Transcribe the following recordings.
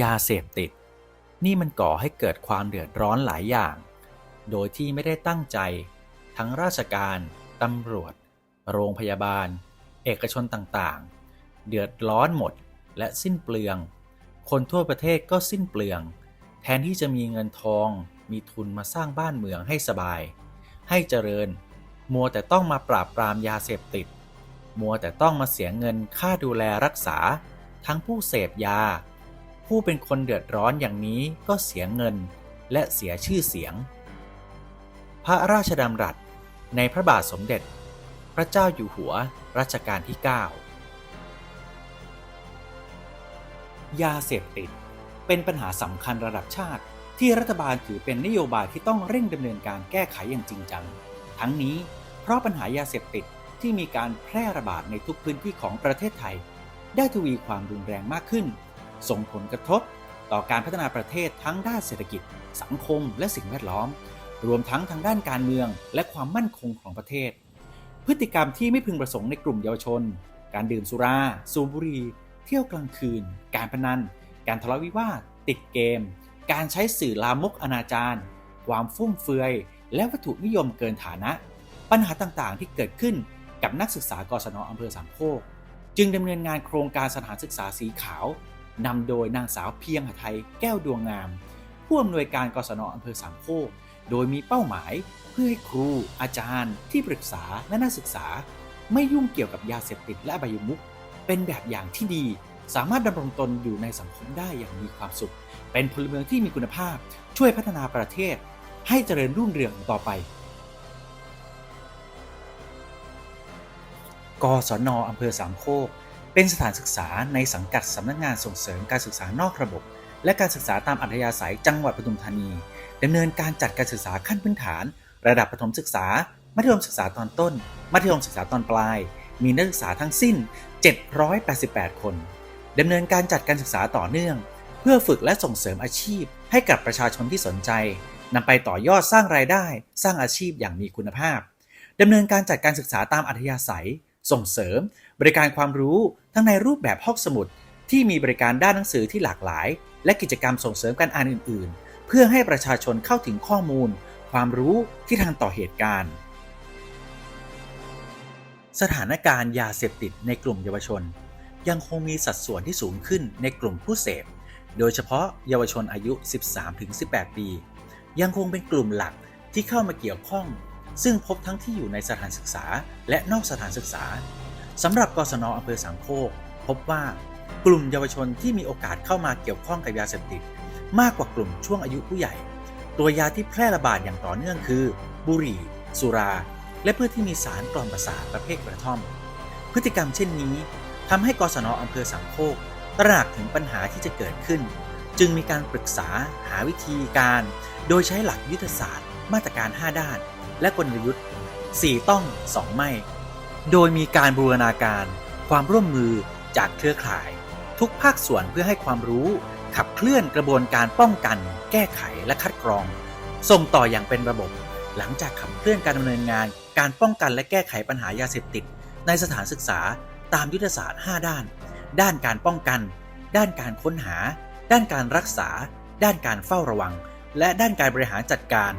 ยาเสพติด นี่มันก่อให้เกิดความเดือดร้อนหลายอย่าง โดยที่ไม่ได้ตั้งใจ ทั้งราชการ ตำรวจ โรงพยาบาล เอกชนต่างๆ เดือดร้อนหมดและสิ้นเปลือง คนทั่วประเทศก็สิ้นเปลือง แทนที่จะมีเงินทอง มีทุนมาสร้างบ้านเมืองให้สบาย ให้เจริญ มัวแต่ต้องมาปราบปรามยาเสพติด มัวแต่ต้องมาเสียเงินค่าดูแลรักษา ทั้งผู้เสพยา ผู้เป็นคนเดือดร้อนอย่างนี้ก็เสียเงินและเสียชื่อเสียง พระราชดำรัสในพระบาทสมเด็จ พระเจ้าอยู่หัวรัชกาลที่ 9 ยาเสพติดเป็นปัญหาสำคัญระดับชาติที่รัฐบาลถือเป็นนโยบายที่ต้องเร่งดำเนินการแก้ไขอย่างจริงจัง ทั้งนี้เพราะปัญหายาเสพติดที่มีการแพร่ระบาดในทุกพื้นที่ของประเทศไทย ได้ทวีความรุนแรงมากขึ้น ส่งผลกระทบต่อการพัฒนาประเทศทั้งด้านเศรษฐกิจ สังคม และสิ่งแวดล้อม รวมทั้งทางด้านการเมือง และความมั่นคงของประเทศ พฤติกรรมที่ไม่พึงประสงค์ในกลุ่มเยาวชน การดื่มสุรา สูบบุหรี่ เที่ยวกลางคืน การพนัน การทะเลาะวิวาท ติดเกม การใช้สื่อลามกอนาจารความฟุ่มเฟือย และวัตถุนิยมเกินฐานะ ปัญหาต่างๆ ที่เกิดขึ้นกับนักศึกษากศนอำเภอสามโคก จึงดำเนินงานโครงการสถานศึกษาสีขาว นำโดยนางสาวเพียงหไทยแก้วดวงงาม ผู้อำนวยการกศนอำเภอสามโคกโดยมีเป้าหมายเพื่อให้ครู อาจารย์ ที่ปรึกษาและนักศึกษา ไม่ยุ่งเกี่ยวกับยาเสพติดและอบายมุขเป็นแบบอย่างที่ดี สามารถดำรงตนอยู่ในสังคมได้อย่างมีความสุข เป็นพลเมืองที่มีคุณภาพ ช่วยพัฒนาประเทศ ให้เจริญรุ่งเรืองต่อไปกศนอำเภอสามโคก เป็นสถานศึกษาในสังกัดสำนักงานส่งเสริมการศึกษานอกระบบ และการศึกษาตามอัธยาศัยจังหวัดปทุมธานีดำเนินการจัดการศึกษาขั้นพื้นฐาน ระดับประถมศึกษา มัธยมศึกษาตอนต้น มัธยมศึกษาตอนปลาย มีนักศึกษาทั้งสิ้น 788 คนดำเนินการจัดการศึกษาต่อเนื่อง เพื่อฝึกและส่งเสริมอาชีพ ให้กับประชาชนที่สนใจนำไปต่อยอดสร้างรายได้ สร้างอาชีพอย่างมีคุณภาพดำเนินการจัดการศึกษาตามอัธยาศัย ส่งเสริม บริการความรู้ทั้งในรูปแบบห้องสมุด ที่มีบริการด้านหนังสือที่หลากหลาย และกิจกรรมส่งเสริมการอ่านอื่น ๆ เพื่อให้ประชาชนเข้าถึงข้อมูล ความรู้ที่ทันต่อเหตุการณ์ สถานการณ์ยาเสพติดในกลุ่มเยาวชน ยังคงมีสัดส่วนที่สูงขึ้นในกลุ่มผู้เสพ โดยเฉพาะเยาวชนอายุ 13-18 ปี ยังคงเป็นกลุ่มหลักที่เข้ามาเกี่ยวข้อง ซึ่งพบทั้งที่อยู่ในสถานศึกษาและนอกสถานศึกษาสำหรับกศนอำเภอสามโคก พบว่ากลุ่มเยาวชนที่มีโอกาสเข้ามาเกี่ยวข้องกับยาเสพติด มากกว่ากลุ่มช่วงอายุผู้ใหญ่ ตัวยาที่แพร่ระบาดอย่างต่อเนื่องคือ บุหรี่ สุรา และพืชที่มีสารกล่อมประสาทประเภทกระท่อม พฤติกรรมเช่นนี้ทำให้กศนอำเภอสามโคกตระหนักถึงปัญหาที่จะเกิดขึ้น จึงมีการปรึกษาหาวิธีการ โดยใช้หลักยุทธศาสตร์ มาตรการ 5 ด้าน และกลยุทธ์ 4 ต้อง 2 ไม่ โดยมีการบูรณาการความร่วมมือจากเครือข่าย ทุกภาคส่วนเพื่อให้ความรู้ ขับเคลื่อนกระบวนการป้องกัน แก้ไขและคัดกรอง ส่งต่ออย่างเป็นระบบ หลังจากขับเคลื่อนการดำเนินงาน การป้องกันและแก้ไขปัญหายาเสพติด ในสถานศึกษาตามยุทธศาสตร์ 5 ด้าน ด้านการป้องกัน ด้านการค้นหา ด้านการรักษา ด้านการเฝ้าระวัง และด้านการบริหารจัดการ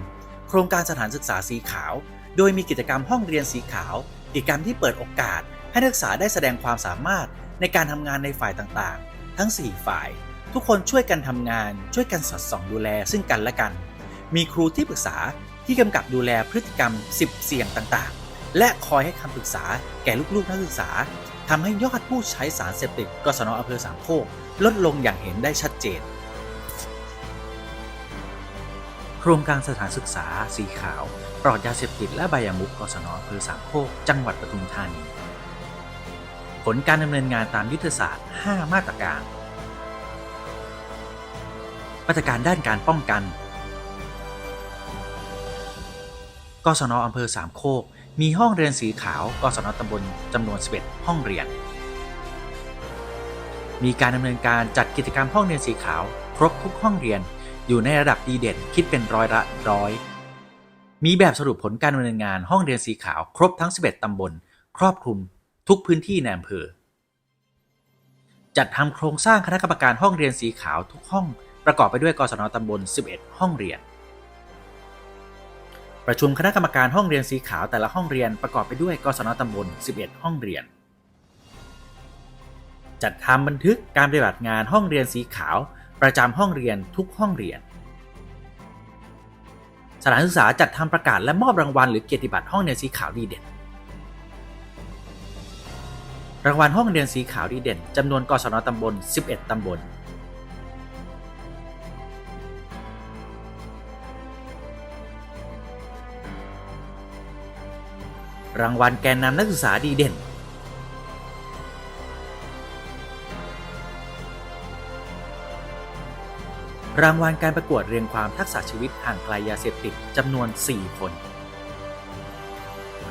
ครงการสถานศึกษาสีขาว โดยมีกิจกรรมห้องเรียนสีขาว กิจกรรมที่เปิดโอกาส ให้นักศึกษาได้แสดงความสามารถในการทำงานในฝ่ายต่างๆ ทั้ง 4 ฝ่าย ทุกคนช่วยกันทำงาน ช่วยกันสอดส่องดูแลซึ่งกันและกัน มีครูที่ปรึกษาที่กำกับดูแลพฤติกรรม 10 เสี่ยงต่างๆ และคอยให้คำปรึกษาแก่ลูกๆนักศึกษาทำให้ยอดผู้ใช้สารเสพติดกศนอำเภอสามโคกลดลงอย่างเห็นได้ชัดเจน โครงการสถานศึกษา สีขาว ปลอดยาเสพติดและใบายามุกกศนอำเภอสามโคกจังหวัดปทุมธานี ผลการดำเนินงานตามยุทธศาสตร์ 5 มาตรการ มาตรการด้านการป้องกันกศนอำเภอสามโคก มีห้องเรียนสีขาว กศนตำบลจำนวน 11 ห้องเรียน มีการดำเนินการจัดกิจกรรมห้องเรียนสีขาว ครบทุกห้องเรียน อยู่ในระดับดีเด่นคิดเป็นร้อยละร้อย มีแบบสรุปผลการดำเนินงานห้องเรียนสีขาวครบทั้ง 11 ตำบล ครอบคลุม ทุกพื้นที่ในอำเภอ จัดทำโครงสร้างคณะกรรมการห้องเรียนสีขาวทุกห้อง ประกอบไปด้วยกศนตำบล 11 ห้องเรียน ประชุมคณะกรรมการห้องเรียนสีขาวแต่ละห้องเรียนประกอบไปด้วยกศนตำบล 11 ห้องเรียนจัดทำบันทึกการปฏิบัติงานห้องเรียนสีขาว ประจำห้องเรียนทุกห้องเรียน สถานศึกษาจัดทำประกาศและมอบรางวัลหรือเกียรติบัตรห้องเรียนสีขาวดีเด่น รางวัลห้องเรียนสีขาวดีเด่นจำนวนกศนตำบล 11 ตำบลรางวัลแกนนำนักศึกษาดีเด่น รางวัลการประกวดเรียงความทักษะชีวิตห่างไกลยาเสพติดจำนวน 4 คน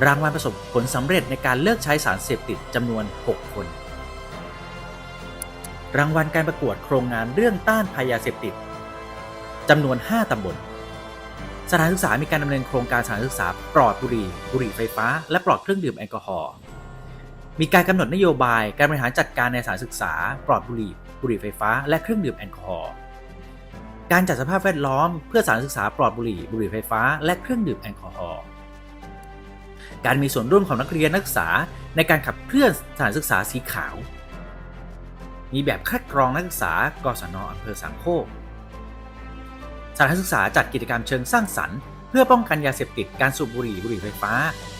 รางวัลประสบผลสำเร็จในการเลิกใช้สารเสพติดจำนวน 6 คน รางวัลการประกวดโครงงานเรื่องต้านภัยยาเสพติดจำนวน 5 ตำบล สถานศึกษามีการดำเนินโครงการสถานศึกษาปลอดบุหรี่บุหรี่ไฟฟ้า และปลอดเครื่องดื่มแอลกอฮอล์ มีการกำหนดนโยบายการบริหารจัดการในสถานศึกษา ปลอดบุหรี่บุหรี่ไฟฟ้า และเครื่องดื่มแอลกอฮอล์ การจัดสภาพแวดล้อมเพื่อสถานศึกษาปลอดบุหรี่บุหรี่ไฟฟ้า และเครื่องดื่มแอลกอฮอล์การมีส่วนร่วมของนักเรียนนักศึกษาในการขับเคลื่อนสถานศึกษาสีขาว มีแบบคัดกรองนักศึกษากศนอำเภอสามโคกสถานศึกษาจัดกิจกรรมเชิงสร้างสรรค์เพื่อป้องกันยาเสพติดการสูบบุหรี่บุหรี่ไฟฟ้า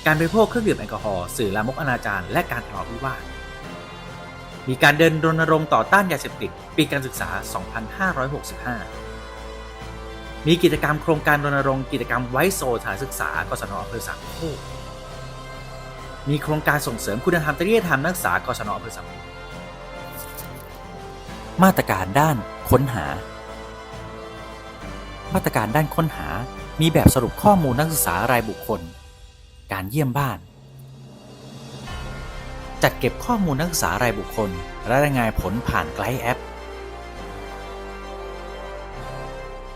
การบริโภคเครื่องดื่มแอลกอฮอล์สื่อลามกอนาจารและการทะเลาะวิวาทมีการเดินรณรงค์ต่อต้านยาเสพติด ปีการศึกษา 2565 มีกิจกรรมโครงการรณรงค์กิจกรรมไว้โซสถานศึกษากศนอำเภอสามโคกมีโครงการส่งเสริมคุณธรรมจริยธรรมนักศึกษากศนอำเภอสามโคกมาตรการด้านค้นหา มาตรการด้านค้นหา มีแบบสรุปข้อมูลนักศึกษารายบุคคล การเยี่ยมบ้าน จัดเก็บข้อมูลนักศึกษารายบุคคล และรายงานผลผ่านไกด์แอป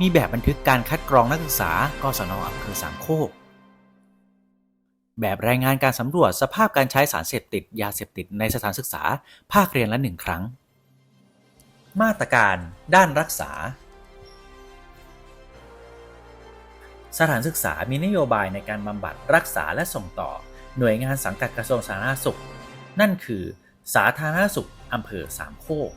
มีแบบบันทึกการคัดกรองนักศึกษากศนอำเภอสามโคก แบบรายงานการสำรวจสภาพการใช้สารเสพติด ยาเสพติดในสถานศึกษา ภาคเรียนละหนึ่งครั้ง มาตรการด้านรักษา สถานศึกษามีนโยบายในการบำบัดรักษาและส่งต่อ หน่วยงานสังกัดกระทรวงสาธารณสุข นั่นคือ สาธารณสุขอำเภอสามโคก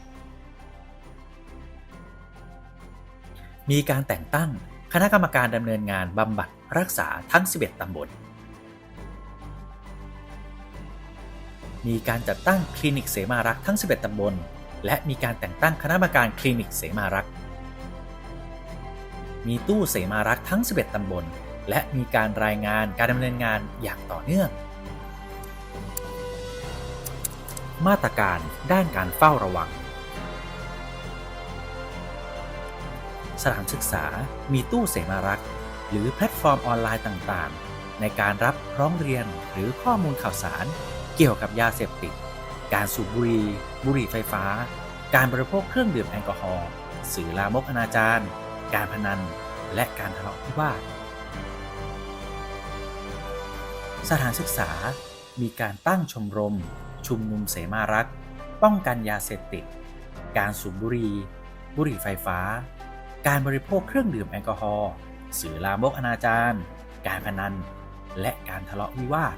มีการแต่งตั้งคณะกรรมการดำเนินงานบำบัดรักษาทั้ง 11 ตำบล มีการจัดตั้งคลินิกเสมารักษ์ทั้ง 11 ตำบล และมีการแต่งตั้งคณะกรรมการคลินิกเสมารักษ์ มีตู้เสมารักษ์ทั้ง 11 ตำบล และมีการรายงานการดำเนินงานอย่างต่อเนื่อง มาตรการด้านการเฝ้าระวัง สถานศึกษา มีตู้เสมารักษ์ หรือแพลตฟอร์มออนไลน์ต่างๆ ในการรับร้องเรียนหรือข้อมูลข่าวสาร เกี่ยวกับยาเสพติด การสูบบุหรี่ บุหรี่ไฟฟ้า การบริโภคเครื่องดื่มแอลกอฮอล์ สื่อลามกอนาจารการพนัน และการทะเลาะวิวาท สถานศึกษา มีการตั้งชมรม ชุมนุมเสมารักษ์ ป้องกันยาเสพติด การสูบบุหรี่ บุหรี่ไฟฟ้า การบริโภคเครื่องดื่มแอลกอฮอล์สื่อลามกอนาจารการพนัน และการทะเลาะวิวาท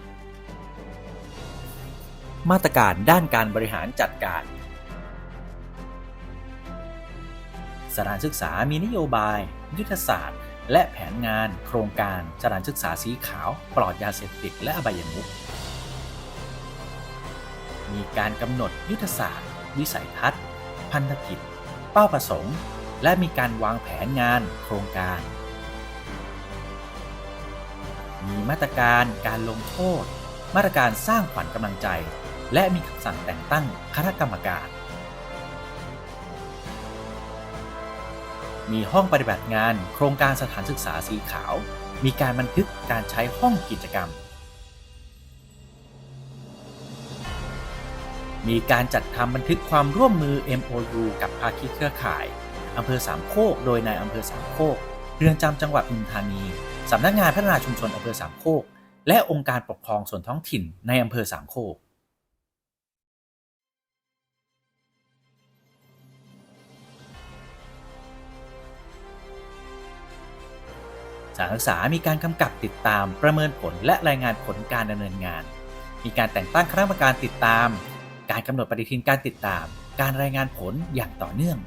มาตรการด้านการบริหารจัดการสถานศึกษามีนโยบาย ยุทธศาสตร์ และแผนงาน โครงการสถานศึกษาสีขาว ปลอดยาเสพติดและอบายมุขมีการกำหนดยุทธศาสตร์ วิสัยทัศน์ พันธกิจ เป้าประสงค์ และมีการวางแผนงานโครงการ มีมาตรการการลงโทษ มาตรการสร้างขวัญกำลังใจ และมีคำสั่งแต่งตั้งคณะกรรมการ มีห้องปฏิบัติงานโครงการสถานศึกษาสีขาว มีการบันทึกการใช้ห้องกิจกรรมมีการจัดทำบันทึกความร่วมมือ MOU กับภาคีเครือข่าย อำเภอสามโคก โดยนายอำเภอสามโคก เรือนจำจังหวัดปทุมธานี สำนักงานพัฒนาชุมชนอำเภอสามโคก และองค์การปกครองส่วนท้องถิ่นในอำเภอสามโคก สารศึกษามีการกำกับติดตามประเมินผลและรายงานผลการดำเนินงาน มีการแต่งตั้งคณะกรรมการติดตาม การกำหนดปฏิทินการติดตาม การรายงานผลอย่างต่อเนื่อง